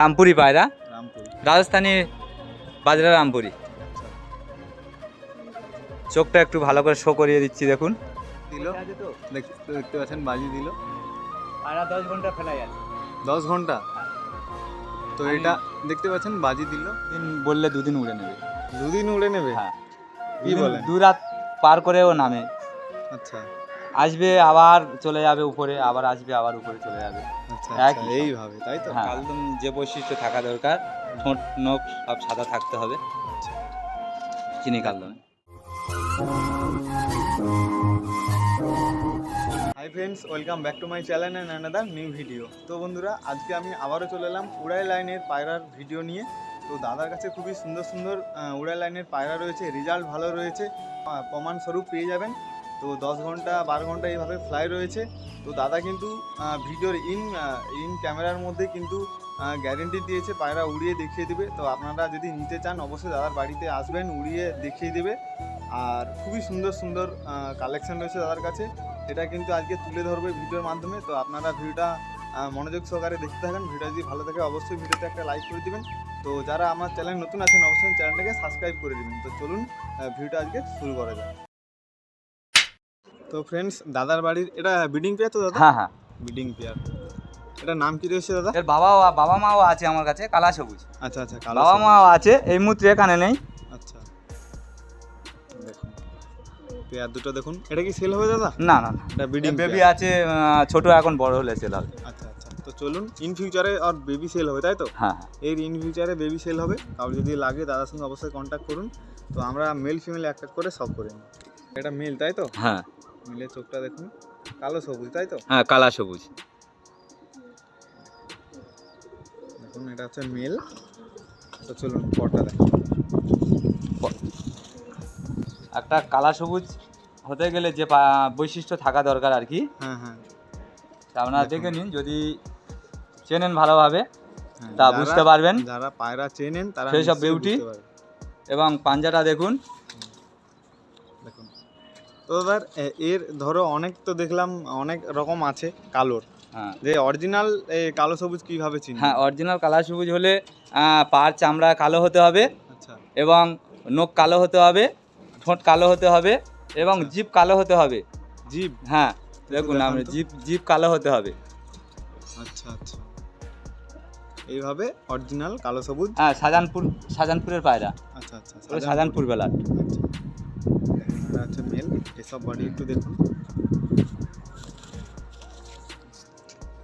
রামপুরি পায়রা রামপুর। রাজস্থানি বাজরা রামপুরি। চোখটা একটু ভালো করে শো করিয়ে দিচ্ছি দেখুন। দিল। দেখতে পাচ্ছেন বাজি দিল। পায়রা দশ ঘণ্টা ফেলাই আছে। দশ ঘণ্টা? তো এটা দেখতে পাচ্ছেন বাজি দিল। দিন বললে দুদিন উড়ে নেবে। দুদিন উড়ে নেবে? হ্যাঁ। কি বলেন? দু রাত পার করে ও নামে। আচ্ছা। আসবে আবার চলে যাবে উপরে আবার আসবে আবার উপরে চলে যাবে। আচ্ছা একই আচ্ছা এইভাবে তাই তো? হ্যাঁ। একদম যে বৈশিষ্ট্য থাকা দরকার ঠোঁট নখ সব সাদা থাকতে হবে। চিনি কালদমে। Hi friends welcome back to my channel and another new video তো বন্ধুরা আজকে আমি আবারও চলে এলাম উড়াই লাইনের পায়রার ভিডিও নিয়ে। তো দাদার কাছে খুবই সুন্দর সুন্দর আহ, উড়াই লাইনের পায়রা রয়েছে রেজাল্ট ভালো রয়েছে। আহ, প্রমাণস্বরূপ পেয়ে যাবেন। তো দশ ঘণ্টা, বারো ঘণ্টা এইভাবে ফ্লাই রয়েছে। তো দাদা কিন্তু ভিডিওর ইন ইন ক্যামেরার মধ্যে কিন্তু গ্যারেন্টি দিয়েছে, পায়রা উড়িয়ে দেখিয়ে দেবে। তো আপনারা যদি নিতে চান, অবশ্যই দাদার বাড়িতে আসবেন, উড়িয়ে দেখিয়ে দেবে। আর খুবই সুন্দর সুন্দর কালেকশন রয়েছে দাদার কাছে। এটা কিন্তু আজকে তুলে ধরবে ভিডিওর মাধ্যমে। তো আপনারা ভিডিওটা মনোযোগ সহকারে দেখতে থাকেন। ভিডিও যদি ভালো থাকে, অবশ্যই ভিডিওতে একটা লাইক করে দেবেন। তো যারা আমার চ্যানেল নতুন আছেন, অবশ্যই চ্যানেলটাকে সাবস্ক্রাইব করে দিবেন। তো চলুন ভিডিওটা আজকে শুরু করা যাক। তো ফ্রেন্ডস দাদার বাড়ির এটা বিডিং পেয়ার তো দাদা? হ্যাঁ হ্যাঁ। বিডিং পেয়ার এটা নাম কি রয়েছে দাদা? এর বাবাও বাবা মাও আছে আমার কাছে কালা সবুজ। আচ্ছা আচ্ছা কালো বাবা মাও আছে এই মুহূর্তে এখানে নেই। আচ্ছা। দেখুন পেয়ার দুটো দেখুন। এটা কি সেল হবে দাদা? না না না। এটা বিডিং বেবি আছে আহ, ছোট এখন বড় হলে সেল হবে। আচ্ছা আচ্ছা। তো চলুন ইন ফিউচারে আর বেবি সেল হবে তাই তো? হ্যাঁ হ্যাঁ। এর ইন ফিউচারে বেবি সেল হবে। কারও যদি লাগে দাদার সঙ্গে অবশ্যই কন্ট্যাক্ট করুন। তো আমরা মেল ফিমেল এক এক করে সব করে নিই। এটা মেল তাই তো? হ্যাঁ। মেলের চোখটা দেখুন। কালো সবুজ তাই তো? হ্যাঁ কালা সবুজ। দেখুন এটা হচ্ছে মেল। তো চলুন পরটা দেখুন একটা কালা সবুজ হতে গেলে যে বৈশিষ্ট্য থাকা দরকার আর কি। হ্যাঁ হ্যাঁ। আপনারা দেখে নিন যদি চেনেন ভালোভাবে হ্যাঁ, তা বুঝতে পারবেন। যারা পায়রা চেনেন তারা সেই সব পারবে। এবং পাঞ্জাটা দেখুন। তো দাদা এর ধরো অনেক তো দেখলাম অনেক রকম আছে কালোর। হ্যাঁ। যে অরিজিনাল কালো সবুজ কীভাবে চিনি হ্যাঁ অরিজিনাল কালা সবুজ হলে পার চামড়া কালো হতে হবে আচ্ছা। এবং নখ কালো হতে হবে ঠোঁট কালো হতে হবে এবং জিভ কালো হতে হবে। জিপ হ্যাঁ দেখুন তো। জিভ জিভ কালো হতে হবে। আচ্ছা আচ্ছা। এইভাবে অরিজিনাল কালো সবুজ? হ্যাঁ শাহজাহানপুর শাহজাহানপুরের পায়রা। আচ্ছা আচ্ছা শাহজাহানপুর বেলার। এসব বডি একটু দেখুন।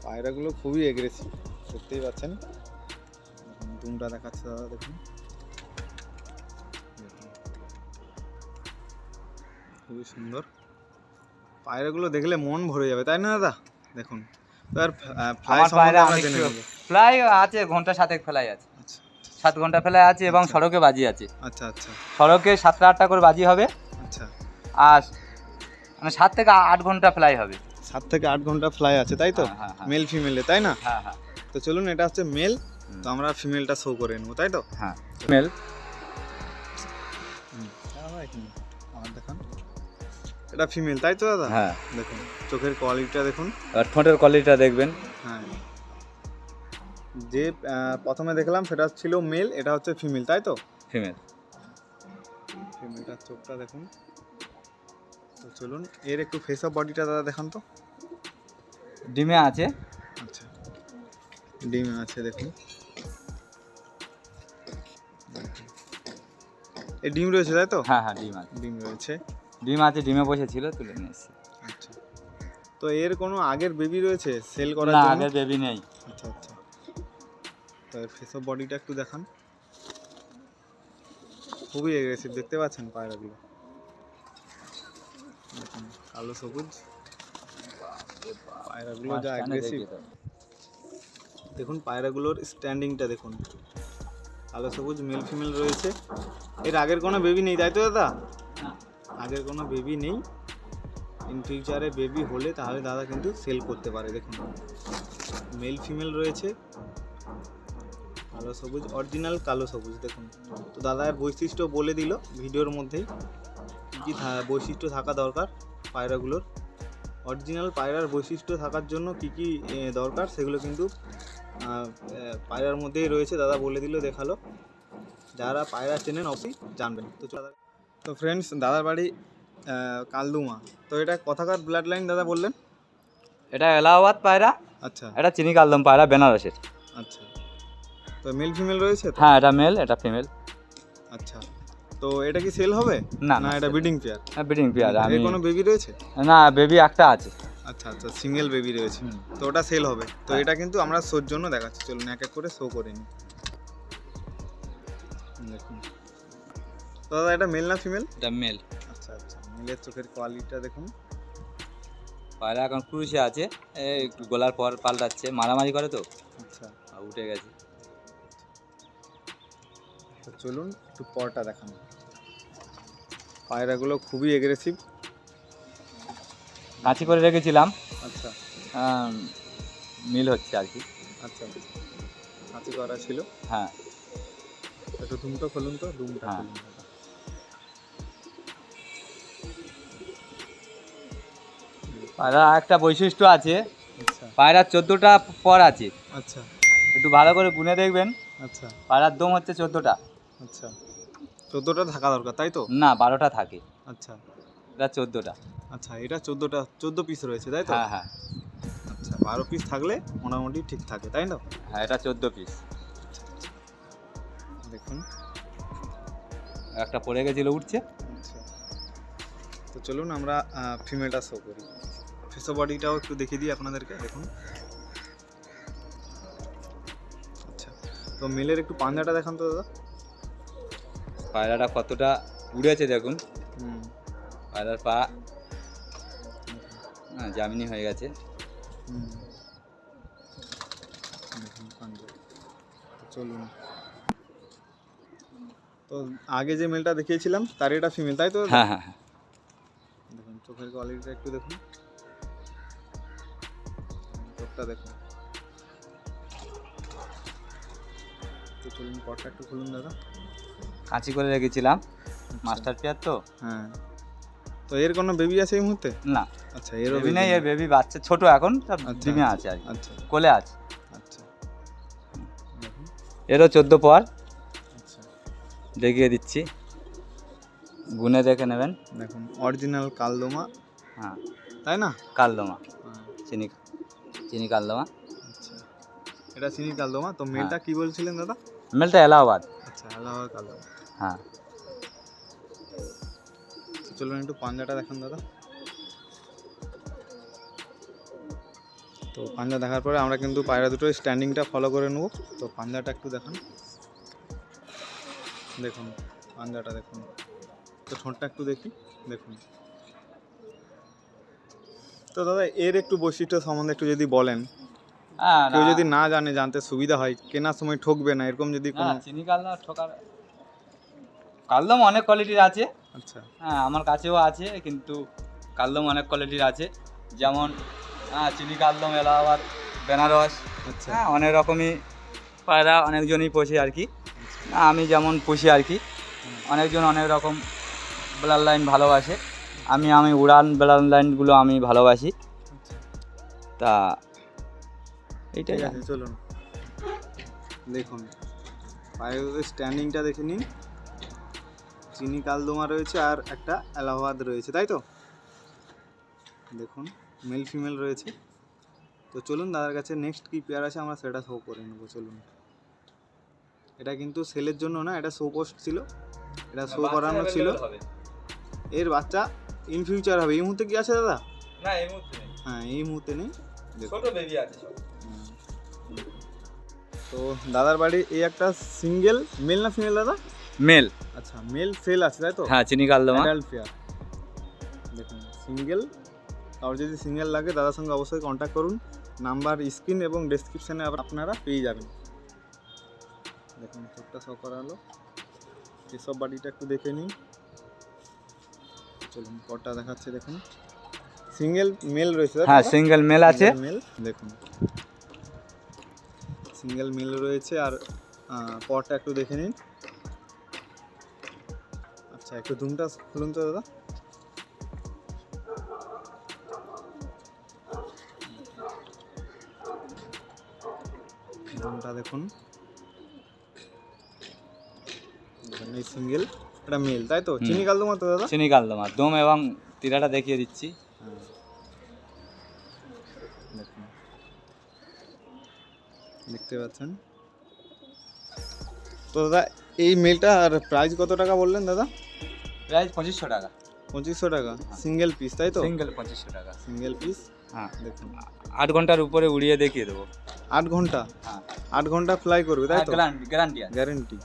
পায়রাগুলো খুবই এগ্রেসিভ দেখতেই পাচ্ছেন? দুমটা দেখাচ্ছে দাদা দেখুন। খুবই সুন্দর। পায়রাগুলো দেখলে মন ভরে যাবে তাই না দাদা? দেখুন। তো আর ফ্লাই আমার আমরা জেনে প্রিয়। ফ্লাই আছে ঘণ্টা সাতেক ফেলাই আছে। আচ্ছা। সাত ঘণ্টা ফেলাই আছে এবং সড়কে বাজি আছে। আচ্ছা আচ্ছা। সড়কে সাতটা আটটা করে বাজি হবে। আচ্ছা। আর মানে সাত থেকে আট ঘণ্টা ফ্লাই হবে। সাত থেকে আট ঘণ্টা ফ্লাই আছে তাই তো? হ্যাঁ, হ্যাঁ, হ্যাঁ। মেল ফিমেলে তাই না? হ্যাঁ হ্যাঁ। তো চলুন এটা হচ্ছে মেল তো আমরা ফিমেলটা শো করে নেব তাই তো? হ্যাঁ। মেল আমার দেখান। এটা ফিমেল তাই তো দাদা? হ্যাঁ। দেখুন চোখের কোয়ালিটিটা দেখুন। আর ঠোঁটের কোয়ালিটিটা দেখবেন। হ্যাঁ। যে প্রথমে দেখলাম সেটা ছিল মেল এটা হচ্ছে ফিমেল তাই তো? ফিমেল ফিমেলটার চোখটা দেখুন। তো চলুন এর একটু ফেস অফ বডিটা দাদা দেখান তো। ডিমে আছে। আচ্ছা ডিমে আছে দেখুন। এই ডিম রয়েছে তাই তো? হ্যাঁ হ্যাঁ ডিম আছে। ডিম রয়েছে। ডিম আছে ডিমে বসেছিল তুলে নিয়ে এসেছি। আচ্ছা। তো এর কোনো আগের বেবি রয়েছে সেল করার জন্য? না আগের বেবি নেই। আচ্ছা আচ্ছা। তো এর ফেস অফ বডিটা একটু দেখান। খুবই এগ্রেসিভ দেখতে পাচ্ছেন পায়রাগুলো? দেখুন কালো সবুজ। পায়রাগুলো যা অ্যাগ্রেসিভ দেখুন পায়রাগুলোর স্ট্যান্ডিংটা দেখুন। কালো সবুজ মেল ফিমেল রয়েছে। এর আগের কোনো বেবি নেই তাই তো দাদা? আগের কোনো বেবি নেই। ইন ফিউচারে বেবি হলে তাহলে দাদা কিন্তু সেল করতে পারে দেখুন। মেল ফিমেল রয়েছে। কালো সবুজ অরিজিনাল কালো সবুজ দেখুন। তো দাদা এর বৈশিষ্ট্য বলে দিল ভিডিওর মধ্যেই। কী বৈশিষ্ট্য থাকা দরকার পায়রাগুলোর। অরিজিনাল পায়রার বৈশিষ্ট্য থাকার জন্য কী কী দরকার সেগুলো কিন্তু পায়রার মধ্যেই রয়েছে দাদা বলে দিল দেখাল। যারা পায়রা চেনেন অবশ্যই জানবেন। তো তো ফ্রেন্ডস দাদার বাড়ি কালদুমা। তো এটা কথাকার ব্লাড লাইন দাদা বললেন? এটা এলাহাবাদ পায়রা। আচ্ছা। এটা চিনি কালদম পায়রা বেনারসের। আচ্ছা। তো মেল ফিমেল রয়েছে হ্যাঁ এটা মেল এটা ফিমেল আচ্ছা। তো এটা কি সেল হবে? না না এটা ব্রিডিং পেয়ার হ্যাঁ ব্রিডিং পেয়ার আমি কোনো বেবি রয়েছে? না বেবি একটা আছে। আচ্ছা আচ্ছা সিঙ্গেল বেবি রয়েছে। তো ওটা সেল হবে। তো হ্যাঁ। এটা কিন্তু আমরা শোর জন্য দেখাচ্ছি। চলুন এক এক করে শো করে নিই। দেখুন। দাদা এটা মেল না ফিমেল এটা মেল আচ্ছা আচ্ছা মেলের চোখের কোয়ালিটিটা দেখুন। পায়রা এখন ক্রুশে আছে। একটু গোলার পর পাল্টাচ্ছে। মারামারি করে তো। আচ্ছা। আর উঠে গেছে। চলুন একটু পরটা দেখান। পায়রাগুলো খুবই এগ্রেসিভ কাঁচি করে রেখেছিলাম। আচ্ছা। মিল হচ্ছে আর কি। আচ্ছা। হাতি করা ছিল। হ্যাঁ। একটু দুমটা খুলুন তো দুমটা হ্যাঁ। পায়রা একটা বৈশিষ্ট্য আছে আচ্ছা। পায়রার চোদ্দোটা পর আছে। আচ্ছা। একটু ভালো করে গুনে দেখবেন। আচ্ছা। পায়রার দম হচ্ছে চোদ্দোটা। আচ্ছা। চোদ্দোটা থাকা দরকার তাই তো? না বারোটা থাকে। আচ্ছা। এটা চোদ্দোটা। আচ্ছা এটা চোদ্দোটা চোদ্দ পিস রয়েছে তাই তো? হ্যাঁ হ্যাঁ। আচ্ছা বারো পিস থাকলে মোটামুটি ঠিক থাকে তাই না? হ্যাঁ এটা চোদ্দ পিস দেখুন। একটা পড়ে গেছিল উঠছে। আচ্ছা। তো চলুন আমরা ফিমেলটা শো করি। ফেসো বডিটাও একটু দেখিয়ে দিই আপনাদেরকে দেখুন। আচ্ছা তো মেলের একটু পাঞ্জাটা দেখান তো দাদা। পায়রাটা কতটা উড়েছে দেখুন। পায়রার পা। হ্যাঁ জামিনি হয়ে গেছে। দেখুন চলুন। তো আগে যে মেলটা দেখিয়েছিলাম তার এটা ফিমেল তাই তো? হ্যাঁ হ্যাঁ হ্যাঁ। দেখুন চোখের কোয়ালিটিটা একটু দেখুন। চোখটা দেখুন। তো চলুন পটটা একটু খুলুন দাদা। কাঁচি করে রেখেছিলাম। মাস্টার পেয়ার তো। হ্যাঁ। তো এর কোনো বেবি আছে এই মুহূর্তে? না। আচ্ছা এর বেবি নেই এর বেবি বাচ্চা ছোট এখন সব আচ্ছা, ডিমে। আছে আর আচ্ছা। কোলে আছে। আচ্ছা। এরও চোদ্দ পর। আচ্ছা। দেখিয়ে দিচ্ছি। গুনে দেখে নেবেন। দেখুন অরিজিনাল কালদোমা। হ্যাঁ। তাই না? কালদমা। হ্যাঁ, চিনি চিনি কালদমা। আচ্ছা। এটা চিনি কালদোমা। তো মেলটা কি বলছিলেন দাদা? মেলটা এলাহাবাদ। আচ্ছা আলাদা কালদোমা। হ্যাঁ। চলুন একটু পাঞ্জাটা দেখান দাদা। তো পাঞ্জা দেখার পরে আমরা কিন্তু পায়রা দুটো স্ট্যান্ডিংটা ফলো করে নেব। তো পাঞ্জাটা একটু দেখান। দেখুন পাঞ্জাটা দেখুন। তো ঠোঁটটা একটু দেখি দেখুন। তো দাদা এর একটু বৈশিষ্ট্য সম্বন্ধে একটু যদি বলেন। হ্যাঁ কেউ যদি না জানে জানতে সুবিধা হয় কেনার সময় ঠকবে না এরকম যদি না কোনো চিনি কালদমা ঠোকার কালদম অনেক কোয়ালিটির আছে। আচ্ছা। হ্যাঁ আমার কাছেও আছে কিন্তু কালদম অনেক কোয়ালিটির আছে। যেমন হ্যাঁ চিনি কালদম এলাহাবাদ বেনারস আচ্ছা। হ্যাঁ অনেক রকমই পায়রা অনেকজনই পোষে আর কি। আমি যেমন পুষি আর কি। অনেকজন অনেক রকম ব্লাড লাইন ভালোবাসে। আমি আমি উড়ান ব্লাড লাইনগুলো আমি ভালোবাসি। আচ্ছা তা এইটাই আছে চলুন। দেখুন পায়ের স্ট্যান্ডিংটা দেখে নিন। চিনি কালদোমা রয়েছে আর একটা এলাহাবাদ রয়েছে তাই তো? দেখুন মেল ফিমেল রয়েছে। তো চলুন দাদার কাছে নেক্সট কি পেয়ার আছে আমরা সেটা শো করে নেব চলুন। এটা কিন্তু সেলের জন্য না এটা শো পোস্ট ছিল। এটা শো করানো ছিল। এর বাচ্চা ইন ফিউচার হবে। এই মুহূর্তে কি আছে দাদা? না এই মুহূর্তে হ্যাঁ এই মুহূর্তে নেই। ছোট বেবি আছে তো দাদার বাড়ি এই একটা সিঙ্গেল মেল না ফিমেল দাদা? মেল আচ্ছা মেল সেল আছে তাই তো? হ্যাঁ চিনি কালদমা। অ্যাডাল্ট পেয়ার দেখুন সিঙ্গেল আর যদি সিঙ্গেল লাগে দাদার সঙ্গে অবশ্যই কন্ট্যাক্ট করুন। নাম্বার স্ক্রিন এবং ডেসক্রিপশানে আপনারা পেয়ে যাবেন। দেখুন চোখটা শো করা হলো এসব বাড়িটা একটু দেখে নিন। চলুন পরটা দেখাচ্ছে দেখুন। সিঙ্গেল মেল রয়েছে হ্যাঁ সিঙ্গেল মেল আছে। মেল দেখুন। সিঙ্গেল মেল রয়েছে আর পরটা একটু দেখে নিন। একটু ধুমটা খুলুন তো দাদা। দুমটা দেখুন। সিঙ্গেল এটা মেল তাই তো? চিনি কালদমা তো দাদা? চিনি কালদমা দম এবং তিরাটা দেখিয়ে দিচ্ছি। হ্যাঁ। দেখতে পাচ্ছেন? তো দাদা এই মেলটা আর প্রাইস কত টাকা বললেন দাদা? প্রাইস পঁচিশশো টাকা। পঁচিশশো টাকা। সিঙ্গেল পিস তাই তো? সিঙ্গেল পঁচিশশো টাকা। সিঙ্গেল পিস হ্যাঁ দেখুন। আট ঘণ্টার উপরে উড়িয়ে দেখিয়ে দেবো। আট ঘণ্টা? হ্যাঁ। আট ঘণ্টা ফ্লাই করবে তাই তো? গ্যারান্টি গ্যারেন্টি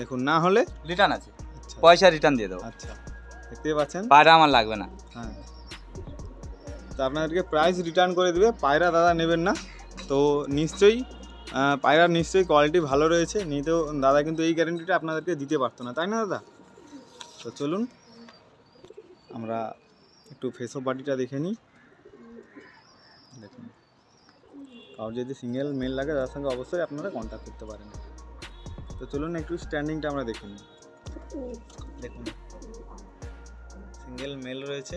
দেখুন না হলে? রিটার্ন আছে। আচ্ছা। পয়সা রিটার্ন দিয়ে দেবো। আচ্ছা। দেখতে পাচ্ছেন? পায়রা আমার লাগবে না। হ্যাঁ। তো আপনাদেরকে প্রাইস রিটার্ন করে দেবে। পায়রা দাদা নেবেন না। তো নিশ্চয়ই পায়রার নিশ্চয়ই কোয়ালিটি ভালো রয়েছে। নিতেও দাদা কিন্তু এই গ্যারেন্টিটা আপনাদেরকে দিতে পারতো না। তাই না দাদা? তো চলুন আমরা একটু ফেস অফ বাডিটা দেখে নিই। দেখুন কারোর যদি সিঙ্গেল মেল লাগে তার সঙ্গে অবশ্যই আপনারা কন্ট্যাক্ট করতে পারেন। তো চলুন একটু স্ট্যান্ডিংটা আমরা দেখে নিই। দেখুন সিঙ্গেল মেল রয়েছে।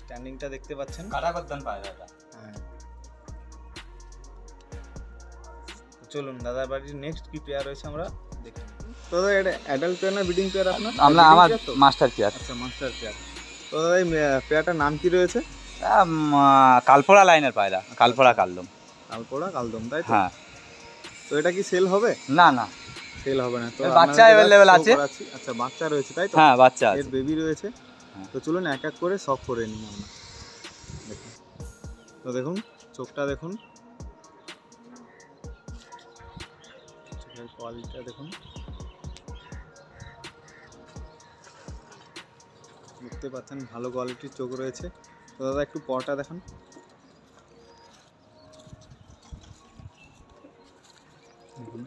স্ট্যান্ডিংটা দেখতে পাচ্ছেন? কাটা করতেন পায়রা এটা। হ্যাঁ। চলুন দাদার বাড়ির নেক্সট কি পেয়ার রয়েছে আমরা? তো দাদা এটা অ্যাডাল্ট পেয়ার না ব্রিডিং পেয়ার আপনার? আমরা আমার মাস্টার চেয়ার আচ্ছা মাস্টার পেয়ার তো দাদা এই পেয়ারটার নাম কি রয়েছে? কালপোড়া লাইনের পায়রা কালপোড়া কালদম। কালপোড়া কালদম তাই তো? হ্যাঁ। তো এটা কি সেল হবে? না না। সেল হবে না। তো বাচ্চা show আছে? আচ্ছা বাচ্চা রয়েছে তাই তো? হ্যাঁ বাচ্চা আছে। এর বেবি রয়েছে। হ্যাঁ। তো চলুন এক এক করে সব করে নিই আমরা। তো দেখুন চোখটা দেখুন। চোখের কোয়ালিটিটা দেখুন। দেখতে পাচ্ছেন ভালো কোয়ালিটির চোখ রয়েছে। তো দাদা একটু পটা দেখান।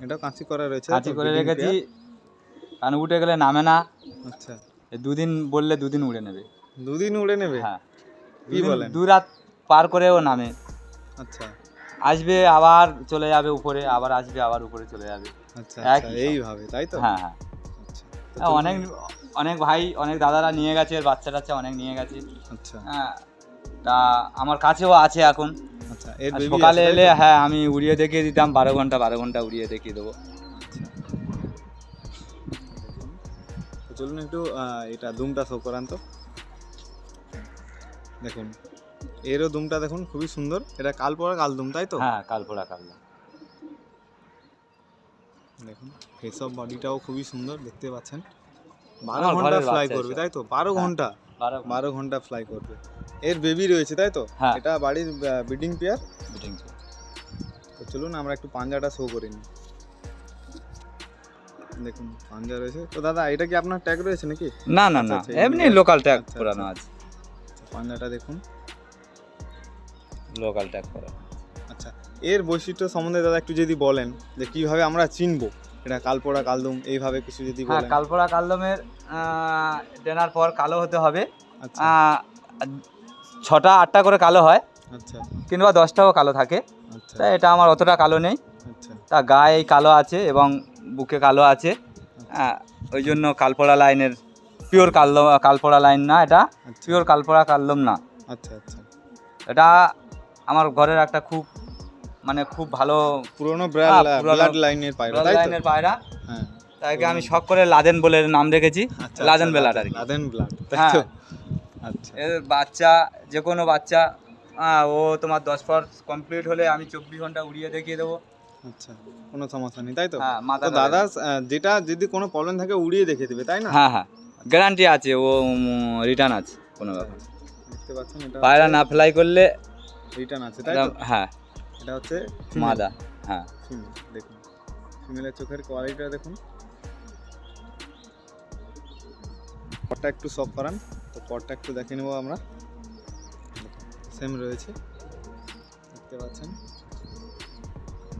এটা কাঁচি করা রয়েছে কাঁচি করে রেখেছি। কারণ উঠে গেলে নামে না। আচ্ছা। এই দুদিন বললে দুদিন উড়ে নেবে। দুদিন উড়ে নেবে? হ্যাঁ। কি বলেন? দু রাত পার করেও নামে। আচ্ছা। আসবে আবার চলে যাবে উপরে আবার আসবে আবার উপরে চলে যাবে। আচ্ছা আচ্ছা। এইভাবে তাই তো? হ্যাঁ হ্যাঁ। আচ্ছা হ্যাঁ। অনেক অনেক ভাই অনেক দাদারা নিয়ে গেছে এর বাচ্চা টাচ্চা অনেক নিয়ে গেছে। আচ্ছা। হ্যাঁ তা আমার কাছেও আছে এখন। আচ্ছা এর সকালে এলে হ্যাঁ আমি উড়িয়ে দেখিয়ে দিতাম বারো ঘণ্টা বারো ঘণ্টা উড়িয়ে দেখিয়ে দেবো। চলুন একটু এটা দুমটা শো করান তো। দেখুন এরও দুমটা দেখুন খুবই সুন্দর। এটা কাল পরা কাল দুম তাই তো? হ্যাঁ কালপোড়া কালদম দেখুন ফেস অফ বডিটাও খুবই সুন্দর দেখতে পাচ্ছেন। বারো ঘণ্টা ফ্লাই করবে তাই তো? বারো হ্যাঁ। ঘণ্টা? বারো বারো ঘণ্টা ফ্লাই করবে। এর বেবি রয়েছে তাই তো? হ্যাঁ। এটা বাড়ির ব্রিডিং পেয়ার তো চলুন আমরা একটু পাঞ্জাটা শো করে নিই। দেখুন পাঞ্জা রয়েছে। তো দাদা এটা কি আপনার ট্যাগ রয়েছে নাকি? না না না। আচ্ছা, এমনি লোকাল ট্যাগ আচ্ছা, করানো আচ্ছা। আছে। পাঞ্জাটা দেখুন। লোকাল ট্যাগ করা আচ্ছা এর বৈশিষ্ট্য সম্বন্ধে দাদা একটু যদি বলেন যে কীভাবে আমরা চিনবো? এটা কালপোড়া কালদম এইভাবে কিছু যদি হ্যাঁ বলেন। কালপোড়া কালদমের ডেনার পর কালো হতে হবে। আচ্ছা। ছটা আটটা করে কালো হয় আচ্ছা। কিংবা দশটাও কালো থাকে। আচ্ছা। তা এটা আমার অতটা কালো নেই। আচ্ছা। তা গায়ে কালো আছে এবং বুকে কালো আছে। ওই জন্য কালপোড়া লাইনের পিওর কালদম কালপোড়া লাইন না এটা। পিওর কালপোড়া কালদম না। আচ্ছা আচ্ছা। এটা আমার ঘরের একটা খুব মানে খুব ভালো পুরোনো হ্যাঁ, ব্লাড পুরোনো লাইনের পায়রা তাই লাইনের পায়রা। হ্যাঁ। তাকে আমি শখ করে লাদেন বলে নাম রেখেছি আচ্ছা লাদেন বেলাট আর কি। লাদেন ব্লাড তাই হ্যাঁ। আচ্ছা। এর বাচ্চা যে কোনো বাচ্চা আহ, ও তোমার দশ পর কমপ্লিট হলে আমি চব্বিশ ঘণ্টা উড়িয়ে দেখিয়ে দেবো। আচ্ছা কোনো সমস্যা নেই তাই তো? হ্যাঁ তো দাদা যেটা যদি কোনো প্রবলেম থাকে উড়িয়ে দেখে দেবে তাই না? হ্যাঁ হ্যাঁ। গ্যারান্টি আছে ও রিটার্ন আছে কোনো ব্যাপার। দেখতে পাচ্ছেন এটা পায়রা না ফ্লাই করলে রিটার্ন আছে তাই তো? হ্যাঁ। এটা হচ্ছে মাদা হ্যাঁ। ফিমেল দেখুন। ফিমেলের চোখের কোয়ালিটিটা দেখুন। পটটা একটু সফট করান। তো পটটা একটু দেখে নেব আমরা। সেম রয়েছে। দেখতে পাচ্ছেন?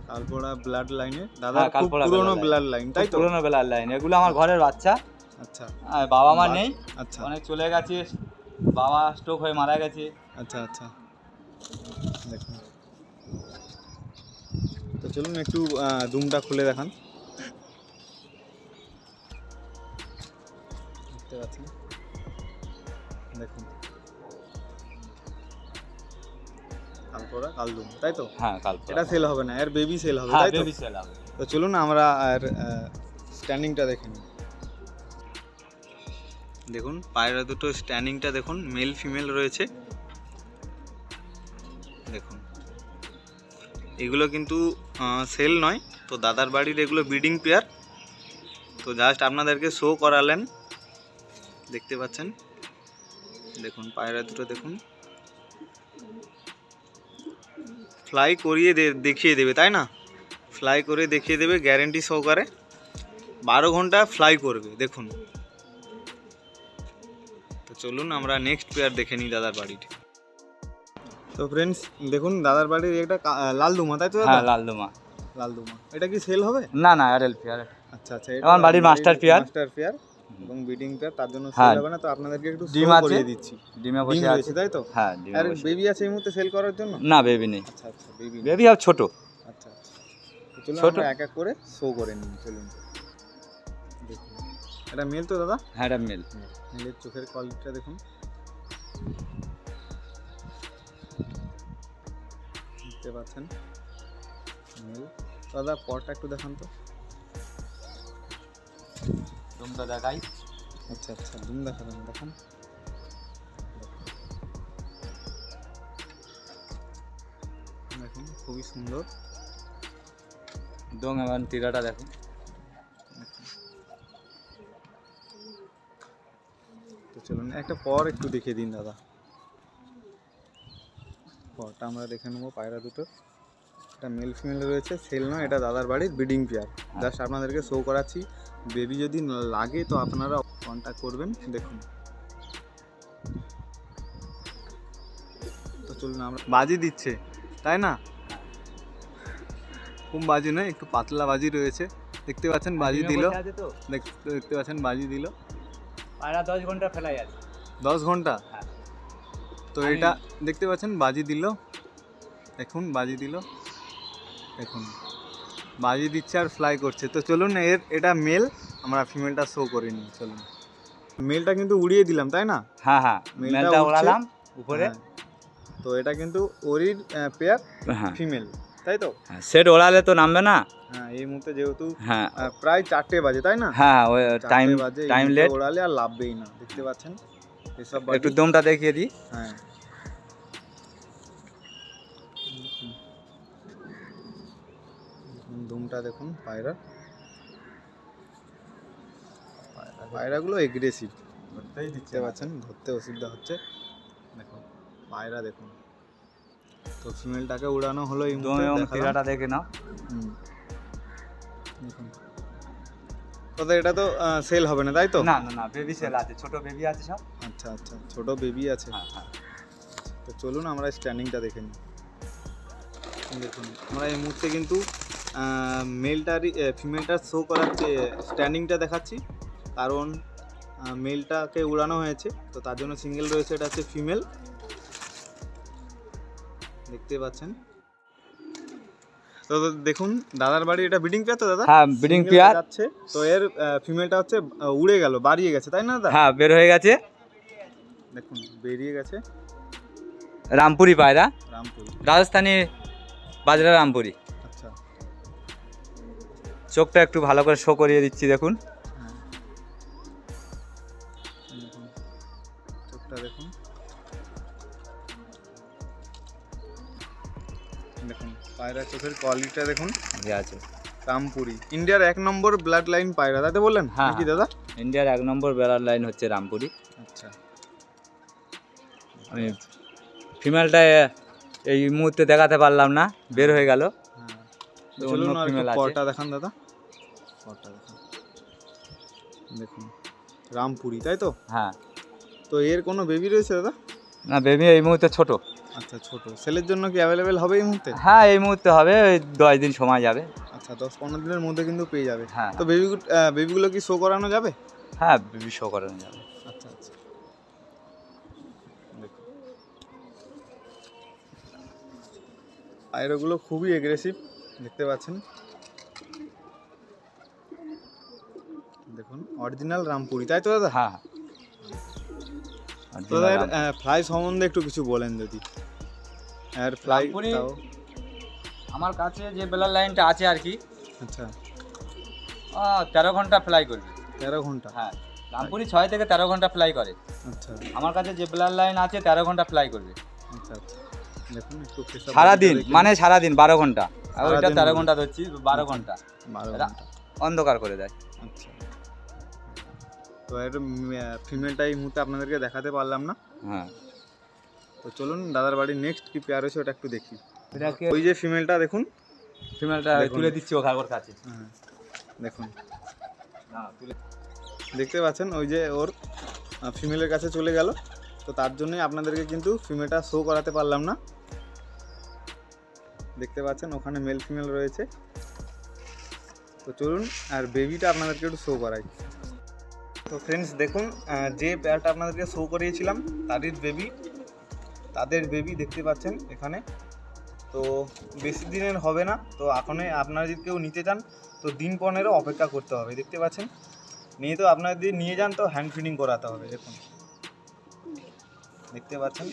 কালপোড়া ব্লাড লাইনে দাদা কালপোড়া পুরোনো ব্লাড লাইন তাই পুরোনো বেলার লাইন এগুলো আমার ঘরের বাচ্চা। আচ্ছা। বাবা মা নেই। আচ্ছা। অনেক চলে গেছে। বাবা স্ট্রোক হয়ে মারা গেছে। আচ্ছা আচ্ছা। দেখুন। চলুন একটু দুমটা খুলে দেখান। দেখতে পাচ্ছেন? দেখুন। কালদুম তাই তো? হ্যাঁ এটা সেল হবে না এর বেবি সেল হবে হ্যাঁ তাই তো? বেবি সেল হবে। তো চলুন আমরা আর স্ট্যান্ডিংটা দেখে নিই। দেখুন পায়রা দুটো স্ট্যান্ডিংটা দেখুন মেল ফিমেল রয়েছে। দেখুন। এগুলো কিন্তু সেল নয়। তো দাদার বাড়ির এগুলো ব্রিডিং পেয়ার তো জাস্ট আপনাদেরকে শো করালেন। দেখতে পাচ্ছেন? দেখুন, পায়রা দুটো দেখুন। ফ্লাই করিয়ে দেখিয়ে দেবে, তাই না? ফ্লাই করে দেখিয়ে দেবে গ্যারেন্টি সহকারে। বারো ঘণ্টা ফ্লাই করবে, দেখুন। তো চলুন, আমরা নেক্সট পেয়ার দেখে নিই দাদার বাড়ির তো ফ্রেন্ডস দেখুন দাদার বাড়ির একটা কা- আহ, লাল দুমা তাই তো হ্যাঁ লাল দোমা লাল দুমা এটা কি সেল হবে? না না আর এল পেয়ার আচ্ছা আচ্ছা আমার বাড়ির মাস্টার পেয়ার। মাস্টার পেয়ার এবং ব্রিডিং পেয়ার তার জন্য হ্যাঁ। সেল হবে না তো আপনাদেরকে একটু ডিম আছে। দিচ্ছি। ডিমে বসে আছে। তাই তো? হ্যাঁ ডিমে আর বেবি আছে এই মুহূর্তে সেল করার জন্য? না বেবি নেই। আচ্ছা আচ্ছা বেবি বেবি আর ছোট। আচ্ছা আচ্ছা। চলুন ছোট। এক এক করে শো করে নিন চলুন। দেখুন। এটা মেল তো দাদা? হ্যাঁ এটা মেল মেলের চোখের কোয়ালিটিটা দেখুন। দেখতে পাচ্ছেন। মেল দাদা পরটা একটু দেখান তো। তোমরা দেখাই। আচ্ছা আচ্ছা দুম দেখাবেন দেখান। দেখুন খুবই সুন্দর। দম এবং তীরাটা দেখো। তো চলুন একটা পর একটু দেখিয়ে দিন দাদা। পরটা আমরা দেখে নেব পায়রা দুটো। এটা মেল ফিমেল রয়েছে সেল নয় এটা দাদার বাড়ির ব্রিডিং পেয়ার জাস্ট আপনাদেরকে শো করাচ্ছি। বেবি যদি লাগে তো আপনারা কন্ট্যাক্ট করবেন দেখুন। তো চলুন আমরা বাজি দিচ্ছে তাই না? খুব বাজি নয় একটু পাতলা বাজি রয়েছে। দেখতে পাচ্ছেন বাজি দিল। দেখতে পাচ্ছেন বাজি দিল। পায়রা দশ ঘণ্টা ফেলাই আছে। দশ ঘণ্টা? হ্যাঁ। তো এটা দেখতে পাচ্ছেন বাজি দিল। দেখুন বাজি দিল। দেখুন বাজি দিচ্ছে আর ফ্লাই করছে। তো চলুন এর এটা মেল আমরা ফিমেলটা শো করে নিই চলুন। মেলটা কিন্তু উড়িয়ে দিলাম তাই না? হ্যাঁ হ্যাঁ মেলটা। ওড়ালাম উপরে। হ্যাঁ। তো এটা কিন্তু ওরই পেয়ার হ্যাঁ। ফিমেল তাই তো? সেট ওড়ালে তো নামবে না। হ্যাঁ এই মুহূর্তে যেহেতু হ্যাঁ। প্রায় চারটে বাজে তাই না? হ্যাঁ টাইম বাজে টাইম লেট ওড়ালে আর লাভবেই না দেখতে পাচ্ছেন? একটু দমটা দেখিয়ে দিই। হ্যাঁ। দুমটা দেখুন পায়রা। পায়রাগুলো এগ্রেসিভ ধরতেই দিচ্ছে দেখতে পাচ্ছেন ধরতে অসুবিধা হচ্ছে। দেখুন পায়রা দেখুন। তো ফিমেলটাকে উড়ানো হলো দম এবং দেখে নাও। হুম। দেখুন। তো এটা তো সেল হবে না তাই তো? না না না বেবি সেল আছে ছোট বেবি আছে সব। আচ্ছা আচ্ছা ছোট বেবি আছে। হ্যাঁ হ্যাঁ। তো চলুন আমরা স্ট্যান্ডিংটা দেখে নিই। দেখুন আমরা এই মুহূর্তে কিন্তু মেলটারই ফিমেলটার শো করাচ্ছে স্ট্যান্ডিংটা দেখাচ্ছি কারণ মেলটাকে উড়ানো হয়েছে তো তার জন্য সিঙ্গেল রয়েছে এটা হচ্ছে ফিমেল দেখতে পাচ্ছেন? তো দেখুন দাদার বাড়ি এটা ব্রিডিং পেয়ার তো দাদা? হ্যাঁ ব্রিডিং পেয়ার। যাচ্ছে। তো এর ফিমেলটা হচ্ছে উড়ে গেল বাড়িয়ে গেছে তাই না দাদা? হ্যাঁ বের হয়ে গেছে। দেখুন বেরিয়ে গেছে। রামপুরি পায়রা। রামপুরি। রাজস্থানি বাজরা রামপুরি। আচ্ছা। চোখটা একটু ভালো করে শো করিয়ে দিচ্ছি। দেখুন। পায়রা চোখের কোয়ালিটিটা দেখুন। ঠিক আছে। রামপুরি। ইন্ডিয়ার এক নম্বর ব্লাড লাইন পায়রা তাতে বললেন? হ্যাঁ, কি দাদা? ইন্ডিয়ার এক নম্বর ব্লাড লাইন হচ্ছে রামপুরি। আচ্ছা। আমি ফিমেলটা এই মুহূর্তে দেখাতে পারলাম না বের হয়ে গেল। হ্যাঁ। অন্য আর আছে। পরটা দেখান দাদা। পরটা দেখান। দেখুন রামপুরি তাই তো? হ্যাঁ। তো এর কোনো বেবি রয়েছে দাদা? না বেবি এই মুহূর্তে ছোট। আচ্ছা ছোট। সেলের জন্য কি অ্যাভেলেবেল হবে এই মুহূর্তে? হ্যাঁ এই মুহূর্তে হবে ওই দশ দিন সময় যাবে। আচ্ছা দশ পনেরো দিনের মধ্যে কিন্তু পেয়ে যাবে। হ্যাঁ। তো বেবি বেবিগুলো কি শো করানো যাবে? হ্যাঁ বেবি শো করানো যাবে। আচ্ছা আচ্ছা। দেখুন। খুবই এগ্রেসিভ দেখতে পাচ্ছেন? দেখুন অরিজিনাল রামপুরি তাই তো দাদা? হ্যাঁ। দাদা ফ্লাই সম্বন্ধে একটু কিছু বলেন যদি। আর ফ্লাই আমার কাছে যে বেলার লাইনটা আছে আর কি আচ্ছা। তেরো ঘণ্টা ফ্লাই করবে। তেরো ঘণ্টা? হ্যাঁ রামপুরি ছয় থেকে তেরো ঘণ্টা ফ্লাই করে। আচ্ছা। আমার কাছে যে বেলার লাইন আছে তেরো ঘণ্টা ফ্লাই করবে। আচ্ছা আচ্ছা। দেখুন একটু ফেসা সারাদিন মানে সারাদিন বারো ঘণ্টা। আর ওইটা তেরো ঘণ্টা। ধরছি বারো এরা- ঘণ্টা। অন্ধকার করে দেয়। আচ্ছা। তো একটু ফিমেলটা এই মুহূর্তে আপনাদেরকে দেখাতে পারলাম না। হ্যাঁ। তো চলুন দাদার বাড়ির নেক্সট কি পেয়ার হয়েছে ওটা একটু দেখি। ওই যে ফিমেলটা দেখুন। ফিমেলটা তুলে দিচ্ছি ওখানে ওর কাছে। হ্যাঁ দেখুন। হ্যাঁ দেখতে পাচ্ছেন ওই যে ওর ফিমেলের কাছে চলে গেল। তো তার জন্যই আপনাদেরকে কিন্তু ফিমেলটা শো করাতে পারলাম না। দেখতে পাচ্ছেন ওখানে মেল ফিমেল রয়েছে। তো চলুন আর বেবিটা আপনাদেরকে একটু শো করাই। তো ফ্রেন্ডস দেখুন যে পেয়ারটা আপনাদেরকে শো করিয়েছিলাম, তাদের বেবি তাদের বেবি দেখতে পাচ্ছেন এখানে। তো বেশি দিনের হবে না, তো এখনই আপনারা যদি কেউ নিতে চান, তো দিন পনেরো অপেক্ষা করতে হবে, দেখতে পাচ্ছেন? নিয়ে তো আপনারা যদি নিয়ে যান, তো হ্যান্ড ফিডিং করাতে হবে, দেখুন। দেখতে পাচ্ছেন?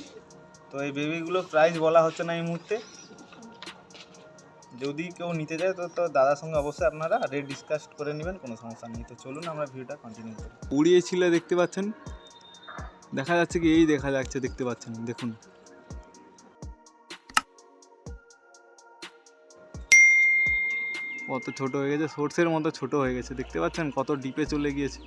তো এই বেবিগুলো প্রাইস বলা হচ্ছে না এই মুহূর্তে। যদি কেউ নিতে চায় তো তো দাদার সঙ্গে অবশ্যই আপনারা রেট ডিসকাস করে নেবেন, কোনো সমস্যা নেই। তো চলুন আমরা ভিডিওটা কন্টিনিউ করি। উড়িয়েছিল দেখতে পাচ্ছেন? দেখা যাচ্ছে কি, এই দেখা যাচ্ছে, দেখতে পাচ্ছেন, দেখুন। কত ছোট হয়ে গেছে সোর্সের মতো ছোট হয়ে গেছে, দেখতে পাচ্ছেন? কত ডিপে চলে গিয়েছে।